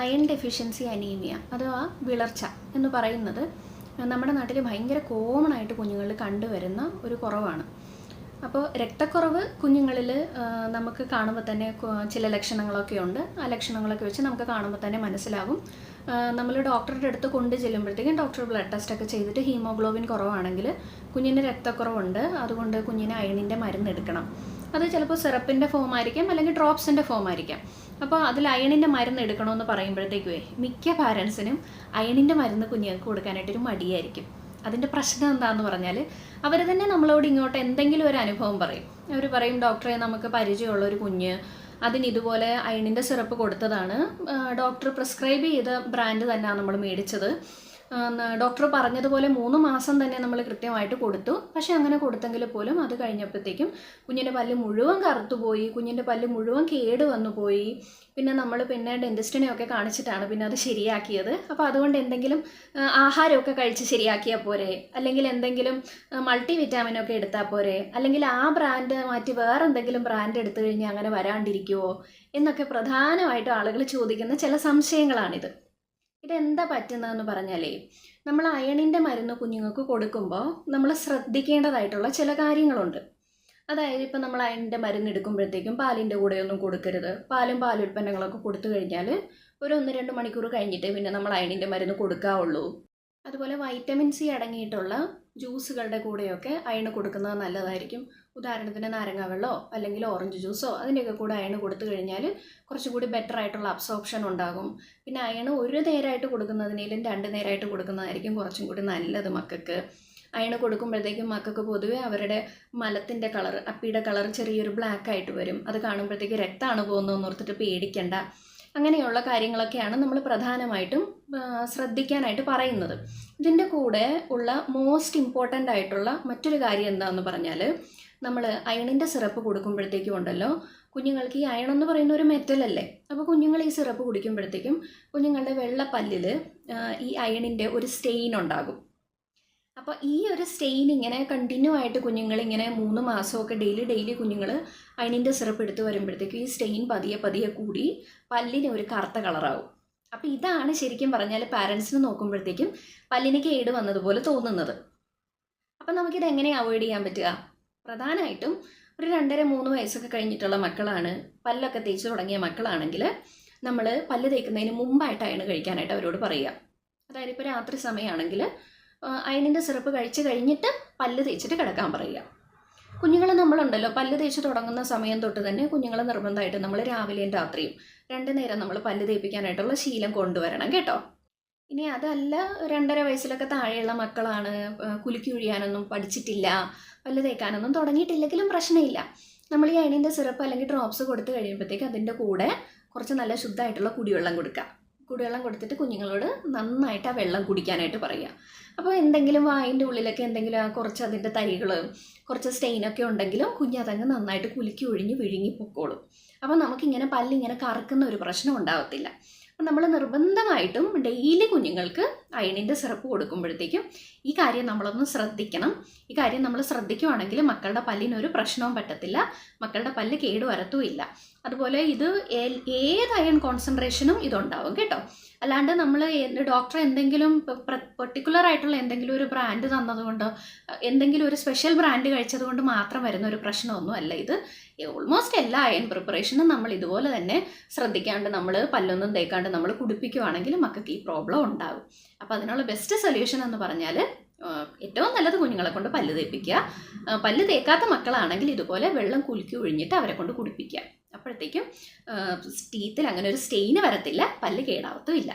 Iron deficiency anaemia അഥവാ വിളർച്ച എന്ന് പറയുന്നത് നമ്മുടെ നാട്ടിൽ ഭയങ്കര കോമൺ ആയിട്ട് കുഞ്ഞുങ്ങളിൽ കണ്ടുവരുന്ന ഒരു കുറവാണ്. അപ്പോൾ രക്തക്കുറവ് കുഞ്ഞുങ്ങളിൽ നമുക്ക് കാണുമ്പോൾ തന്നെ ചില ലക്ഷണങ്ങളൊക്കെ ഉണ്ട്. ആ ലക്ഷണങ്ങളൊക്കെ വെച്ച് നമുക്ക് കാണുമ്പോൾ തന്നെ മനസ്സിലാകും. നമ്മൾ ഡോക്ടറുടെ അടുത്ത് കൊണ്ട് ചെല്ലുമ്പോഴത്തേക്കും ഡോക്ടർ ബ്ലഡ് ടെസ്റ്റ് ഒക്കെ ചെയ്തിട്ട് ഹീമോഗ്ലോബിൻ കുറവാണെങ്കിൽ കുഞ്ഞിന് രക്തക്കുറവുണ്ട്. അതുകൊണ്ട് കുഞ്ഞിന് അയണിന്റെ മരുന്ന് എടുക്കണം. അത് ചിലപ്പോൾ സിറപ്പിന്റെ ഫോം ആയിരിക്കാം അല്ലെങ്കിൽ ഡ്രോപ്സിന്റെ ഫോം ആയിരിക്കാം. അപ്പോൾ അതിൽ അയണിന്റെ മരുന്ന് എടുക്കണമെന്ന് പറയുമ്പോഴത്തേക്കുവേ മിക്ക പാരൻസിനും അയണിന്റെ മരുന്ന് കുഞ്ഞുങ്ങൾക്ക് കൊടുക്കാനായിട്ടൊരു മടിയായിരിക്കും. അതിന്റെ പ്രശ്നം എന്താണെന്ന് പറഞ്ഞാൽ അവർ തന്നെ നമ്മളോട് ഇങ്ങോട്ട് എന്തെങ്കിലും ഒരു അനുഭവം പറയും. അവർ പറയും ഡോക്ടറെ നമുക്ക് പരിചയമുള്ള ഒരു കുഞ്ഞ് അതിന് ഇതുപോലെ അയണിന്റെ സിറപ്പ് കൊടുത്തതാണ്. ഡോക്ടർ പ്രിസ്ക്രൈബ് ചെയ്ത ബ്രാൻഡ് തന്നെയാണ് നമ്മൾ മേടിച്ചത്. ഡോക്ടർ പറഞ്ഞതുപോലെ മൂന്ന് മാസം തന്നെ നമ്മൾ കൃത്യമായിട്ട് കൊടുത്തു. പക്ഷെ അങ്ങനെ കൊടുത്തെങ്കിൽ പോലും അത് കഴിഞ്ഞപ്പോഴത്തേക്കും കുഞ്ഞിന്റെ പല്ല് മുഴുവൻ കറുത്തുപോയി കുഞ്ഞിന്റെ പല്ല് മുഴുവൻ കേട് വന്നു പോയി. പിന്നെ നമ്മൾ പിന്നെ ഡെന്റിസ്റ്റിനെയൊക്കെ കാണിച്ചിട്ടാണ് പിന്നെ അത് ശരിയാക്കിയത്. അപ്പോൾ അതുകൊണ്ട് എന്തെങ്കിലും ആഹാരമൊക്കെ കഴിച്ച് ശരിയാക്കിയാൽ പോരെ? അല്ലെങ്കിൽ എന്തെങ്കിലും മൾട്ടി വിറ്റാമിനൊക്കെ എടുത്താൽ പോരെ? അല്ലെങ്കിൽ ആ ബ്രാൻഡ് മാറ്റി വേറെ എന്തെങ്കിലും ബ്രാൻഡ് എടുത്തു കഴിഞ്ഞാൽ അങ്ങനെ വരാണ്ടിരിക്കുമോ എന്നൊക്കെ പ്രധാനമായിട്ടും ആളുകൾ ചോദിക്കുന്ന ചില സംശയങ്ങളാണിത്. ഇതെന്താ പറ്റുന്നതെന്ന് പറഞ്ഞാലേ നമ്മൾ അയണിന്റെ മരുന്ന് കുഞ്ഞുങ്ങൾക്ക് കൊടുക്കുമ്പോൾ നമ്മൾ ശ്രദ്ധിക്കേണ്ടതായിട്ടുള്ള ചില കാര്യങ്ങളുണ്ട്. അതായത് ഇപ്പം നമ്മൾ അയണിന്റെ മരുന്ന് എടുക്കുമ്പോഴത്തേക്കും പാലിന്റെ കൂടെയൊന്നും കൊടുക്കരുത്. പാലും പാലുൽപ്പന്നങ്ങളൊക്കെ കൊടുത്തു കഴിഞ്ഞാൽ ഒരു ഒന്ന് രണ്ട് മണിക്കൂർ കഴിഞ്ഞിട്ട് പിന്നെ നമ്മൾ അയണിന്റെ മരുന്ന് കൊടുക്കാവുള്ളൂ. അതുപോലെ വൈറ്റമിൻ സി അടങ്ങിയിട്ടുള്ള ജ്യൂസുകളുടെ കൂടെയൊക്കെ അയണ് കൊടുക്കുന്നത് നല്ലതായിരിക്കും. ഉദാഹരണത്തിന് നാരങ്ങ വെള്ളമോ അല്ലെങ്കിൽ ഓറഞ്ച് ജ്യൂസോ അതിന്റെയൊക്കെ കൂടെ അയണ് കൊടുത്തു കഴിഞ്ഞാൽ കുറച്ചുകൂടി ബെറ്റർ ആയിട്ടുള്ള അബ്സോർപ്ഷൻ ഉണ്ടാകും. പിന്നെ അയണ് ഒരു നേരമായിട്ട് കൊടുക്കുന്നതിനേലും രണ്ട് നേരമായിട്ട് കൊടുക്കുന്നതായിരിക്കും കുറച്ചും കൂടി നല്ലത് മക്കൾക്ക്. അയണ് കൊടുക്കുമ്പോഴത്തേക്കും മക്കൾക്ക് പൊതുവേ അവരുടെ മലത്തിന്റെ കളർ അപ്പിയുടെ കളർ ചെറിയൊരു ബ്ലാക്ക് ആയിട്ട് വരും. അത് കാണുമ്പോഴത്തേക്ക് രക്തമാണ് പോകുന്നതെന്ന് ഓർത്തിട്ട് പേടിക്കണ്ട. അങ്ങനെയുള്ള കാര്യങ്ങളൊക്കെയാണ് നമ്മൾ പ്രധാനമായിട്ടും ശ്രദ്ധിക്കാനായിട്ട് പറയുന്നത്. ഇതിന്റെ കൂടെ ഉള്ള മോസ്റ്റ് ഇമ്പോർട്ടന്റ് ആയിട്ടുള്ള മറ്റൊരു കാര്യം എന്താണെന്ന് പറഞ്ഞാൽ നമ്മൾ അയണിന്റെ സിറപ്പ് കൊടുക്കുമ്പോഴത്തേക്കും ഉണ്ടല്ലോ കുഞ്ഞുങ്ങൾക്ക് ഈ അയൺ എന്ന് പറയുന്ന ഒരു മെറ്റലല്ലേ അപ്പോൾ കുഞ്ഞുങ്ങൾ ഈ സിറപ്പ് കുടിക്കുമ്പോഴത്തേക്കും കുഞ്ഞുങ്ങളുടെ വെള്ളപ്പല്ലിൽ ഈ അയണിന്റെ ഒരു സ്റ്റെയിൻ ഉണ്ടാകും. അപ്പോൾ ഈ ഒരു സ്റ്റെയിൻ ഇങ്ങനെ കണ്ടിന്യൂ ആയിട്ട് കുഞ്ഞുങ്ങൾ ഇങ്ങനെ മൂന്ന് മാസമൊക്കെ ഡെയിലി ഡെയിലി കുഞ്ഞുങ്ങൾ അയണിന്റെ സിറപ്പ് എടുത്ത് വരുമ്പോഴത്തേക്കും ഈ സ്റ്റെയിൻ പതിയെ പതിയെ കൂടി പല്ലിന് ഒരു കറുത്ത കളറാവും അപ്പോൾ ഇതാണ് ശരിക്കും പറഞ്ഞാൽ പാരൻസിന് നോക്കുമ്പോഴത്തേക്കും പല്ലിന് കേട് വന്നതുപോലെ തോന്നുന്നത്. അപ്പം നമുക്കിത് എങ്ങനെ അവോയ്ഡ് ചെയ്യാൻ പറ്റുക? പ്രധാനമായിട്ടും ഒരു രണ്ടര മൂന്ന് വയസ്സൊക്കെ കഴിഞ്ഞിട്ടുള്ള മക്കളാണ് പല്ലൊക്കെ തേച്ച് തുടങ്ങിയ മക്കളാണെങ്കിൽ നമ്മൾ പല്ല് തേക്കുന്നതിന് മുമ്പായിട്ട് അയണ് കഴിക്കാനായിട്ട് അവരോട് പറയുക. അതായത് ഇപ്പോൾ രാത്രി സമയമാണെങ്കിൽ അയണിന്റെ സിറപ്പ് കഴിച്ച് കഴിഞ്ഞിട്ട് പല്ല് തേച്ചിട്ട് കിടക്കാൻ പറയുക. കുഞ്ഞുങ്ങൾ നമ്മളുണ്ടല്ലോ പല്ല് തേച്ച് തുടങ്ങുന്ന സമയം തൊട്ട് തന്നെ കുഞ്ഞുങ്ങൾ നിർബന്ധമായിട്ട് നമ്മൾ രാവിലെയും രാത്രിയും രണ്ട് നേരം നമ്മൾ പല്ല് തേപ്പിക്കാനായിട്ടുള്ള ശീലം കൊണ്ടുവരണം കേട്ടോ. ഇനി അതല്ല രണ്ടര വയസ്സിലൊക്കെ താഴെയുള്ള മക്കളാണ് കുലുക്കി ഒഴിയാനൊന്നും പഠിച്ചിട്ടില്ല പല്ല് തേക്കാനൊന്നും തുടങ്ങിയിട്ടില്ലെങ്കിലും പ്രശ്നമില്ല. നമ്മൾ ഈ അയണിന്റെ സിറപ്പ് അല്ലെങ്കിൽ ഡ്രോപ്സ് കൊടുത്തു കഴിയുമ്പോഴത്തേക്ക് അതിന്റെ കൂടെ കുറച്ച് നല്ല ശുദ്ധമായിട്ടുള്ള കുടിവെള്ളം കൊടുക്കുക. കുടിവെള്ളം കൊടുത്തിട്ട് കുഞ്ഞുങ്ങളോട് നന്നായിട്ട് ആ വെള്ളം കുടിക്കാനായിട്ട് പറയുക. അപ്പോൾ എന്തെങ്കിലും വായിന്റെ ഉള്ളിലൊക്കെ എന്തെങ്കിലും കുറച്ച് അതിന്റെ തരികൾ കുറച്ച് സ്റ്റെയിനൊക്കെ ഉണ്ടെങ്കിലും കുഞ്ഞതങ്ങ് നന്നായിട്ട് കുലുക്കി ഒഴിഞ്ഞ് വിഴുങ്ങി പൊക്കോളും. അപ്പോൾ നമുക്കിങ്ങനെ പല്ലിങ്ങനെ കറക്കുന്ന ഒരു പ്രശ്നം ഉണ്ടാവത്തില്ല. അപ്പം നമ്മൾ നിർബന്ധമായിട്ടും ഡെയിലി കുഞ്ഞുങ്ങൾക്ക് അയണിന്റെ സിറപ്പ് കൊടുക്കുമ്പോഴത്തേക്കും ഈ കാര്യം നമ്മളൊന്ന് ശ്രദ്ധിക്കണം. ഈ കാര്യം നമ്മൾ ശ്രദ്ധിക്കുവാണെങ്കിൽ മക്കളുടെ പല്ലിനൊരു പ്രശ്നവും പറ്റത്തില്ല. മക്കളുടെ പല്ല് കേട് വരത്തുമില്ല അതുപോലെ ഇത് ഏത് അയൺ കോൺസെൻട്രേഷനും ഇതുണ്ടാവും കേട്ടോ. അല്ലാണ്ട് നമ്മൾ ഡോക്ടർ എന്തെങ്കിലും പെർട്ടിക്കുലർ ആയിട്ടുള്ള എന്തെങ്കിലും ഒരു ബ്രാൻഡ് തന്നതുകൊണ്ടോ എന്തെങ്കിലും ഒരു സ്പെഷ്യൽ ബ്രാൻഡ് കഴിച്ചതുകൊണ്ട് മാത്രം വരുന്ന ഒരു പ്രശ്നമൊന്നും അല്ല. ഇത് ഓൾമോസ്റ്റ് എല്ലാ അയൺ പ്രിപ്പറേഷനും നമ്മൾ ഇതുപോലെ തന്നെ ശ്രദ്ധിക്കാണ്ട് നമ്മൾ പല്ലൊന്നും തേക്കാണ്ട് നമ്മൾ കുടിപ്പിക്കുകയാണെങ്കിൽ മക്കൾക്ക് ഈ പ്രോബ്ലം ഉണ്ടാകും അപ്പോൾ അതിനുള്ള ബെസ്റ്റ് സൊല്യൂഷൻ എന്ന് പറഞ്ഞാൽ ഏറ്റവും നല്ലത് കുഞ്ഞുങ്ങളെ കൊണ്ട് പല്ല് തേപ്പിക്കുക. പല്ല് തേക്കാത്ത മക്കളാണെങ്കിൽ ഇതുപോലെ വെള്ളം കുലുക്കി ഒഴിഞ്ഞിട്ട് അവരെ കൊണ്ട് കുടിപ്പിക്കുക. അപ്പോഴത്തേക്കും ടീത്തിൽ അങ്ങനെ ഒരു സ്റ്റെയിന് വരത്തില്ല. പല്ല് കേടാവത്തും ഇല്ല.